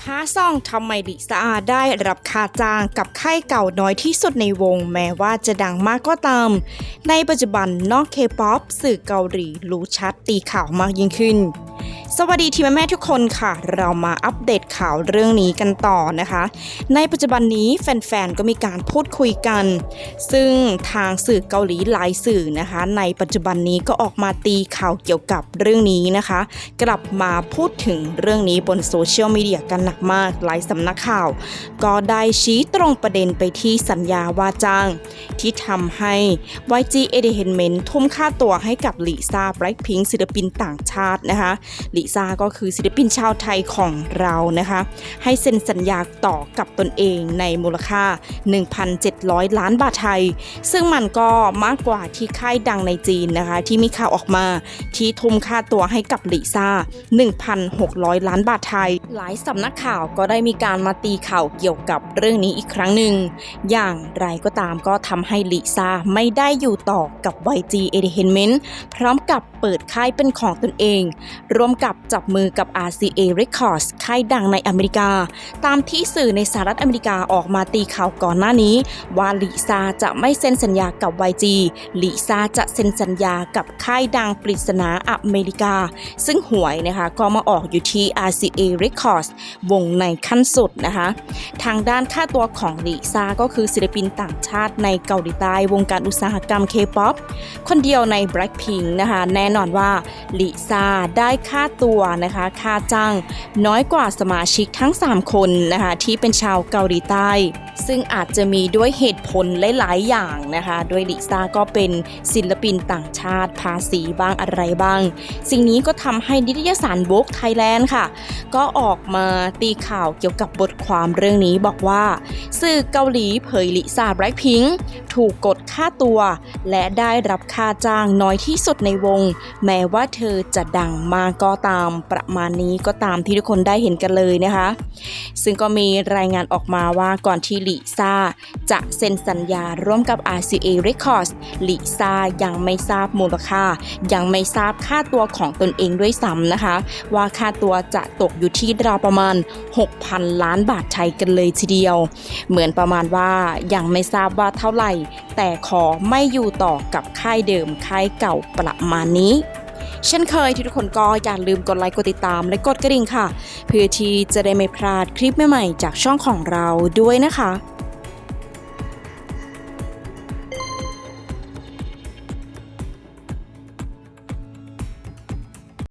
พาซ่องทำไมลิซ่าได้รับค่าจ้างกับค่ายเก่าน้อยที่สุดในวงแม้ว่าจะดังมากก็ตาม ในปัจจุบันนอกเคป๊อปสื่อเกาหลีรู้ชัดตีข่าวมากยิ่งขึ้น สวัสดีทีมแม่ทุกคนค่ะ เรามาอัปเดตข่าวเรื่องนี้กันต่อนะคะ ในปัจจุบันนี้แฟนๆ ก็มีการพูดคุยกัน ซึ่งทางสื่อเกาหลีหลายสื่อนะคะ ในปัจจุบันนี้ก็ออกมาตีข่าวเกี่ยวกับเรื่องนี้นะคะ กลับมาพูดถึงเรื่องนี้บนโซเชียลมีเดียกันหนักมาก หลายสำนักข่าว ก็ได้ชี้ ตรงประเด็นไปที่สัญญาว่าจ้าง ที่ทำให้ YG Entertainment ทุ่มค่าตัวให้กับลิซ่าไบรท์พิงศิลปินต่างชาตินะคะลิซ่าก็คือศิลปินชาวไทยของเรานะคะ ให้เซ็นสัญญาต่อกับตนเองในมูลค่า 1,700 ล้านบาทไทย ซึ่งมันก็มากกว่าที่ค่ายดังในจีนนะคะ ที่มีข่าวออกมาที่ทุ่มค่าตัวให้กับลิซ่า 1,600 ล้านบาทไทย หลายสำนักข่าวก็ได้มีการมาตีข่าวเกี่ยวกับเรื่องนี้อีกครั้งหนึ่ง อย่างไรก็ตามก็ทำให้ลิซ่าไม่ได้อยู่ต่อกับ YG Entertainment พร้อมกับเปิดค่ายเป็นของตนเอง ร่วมกับจับมือกับ RCA Records ค่ายดังในอเมริกา ตามที่สื่อในสหรัฐอเมริกาออกมาตีข่าวก่อนหน้านี้ ว่าลิซ่าจะไม่เซ็นสัญญากับ YG ลิซ่าจะเซ็นสัญญากับค่ายดังปริศนาอเมริกา ซึ่งหวยนะคะก็มาออกอยู่ที่ RCA Records วงในขั้นสุดนะคะ ทางด้านค่าตัวของลิซ่าก็คือศิลปินต่างชาติในเกาหลีใต้วงการอุตสาหกรรมเคป๊อปคนเดียวใน Blackpink นะคะ แน่นอนว่าลิซ่าได้ค่าตัวนะคะค่าจ้างน้อยกว่าสมาชิกทั้ง 3 คนนะคะที่เป็นชาวเกาหลีใต้ ซึ่งอาจจะมีด้วยเหตุผลหลาย ๆ อย่างนะคะ ด้วยลิซ่าก็เป็นศิลปินต่างชาติภาษีบ้างอะไรบ้าง สิ่งนี้ก็ทำให้นิตยสาร Vogue Thailand ค่ะ ก็ออกมาตีข่าวเกี่ยวกับบทความเรื่องนี้บอกว่า สื่อเกาหลีเผยลิซ่าแบล็คพิงถูกกดค่าตัว และได้รับค่าจ้างน้อยที่สุดในวง แม้ว่าเธอจะดังมากก็ตามประมาณนี้ก็ตามที่ทุกคนได้เห็นกันเลยนะคะ ซึ่งก็มีรายงานออกมาว่าก่อนที่ลิซ่า จะเซ็นสัญญาร่วมกับ RCA Records ลิซ่ายังไม่ทราบมูลค่า ยังไม่ทราบค่าตัวของตนเองด้วยซ้ำนะคะ ว่าค่าตัวจะตกอยู่ที่ราวประมาณ 6,000 ล้านบาทไทยกันเลยทีเดียว เหมือนประมาณว่ายังไม่ทราบว่าเท่าไหร่ แต่ขอไม่อยู่ต่อกับค่ายเดิมค่ายเก่าประมาณนี้ เช่นเคยทุกคนก็อย่าลืมกดไลค์กดติดตามและกดกระดิ่งค่ะ เพื่อที่จะได้ไม่พลาดคลิปใหม่ๆจากช่องของเราด้วยนะคะ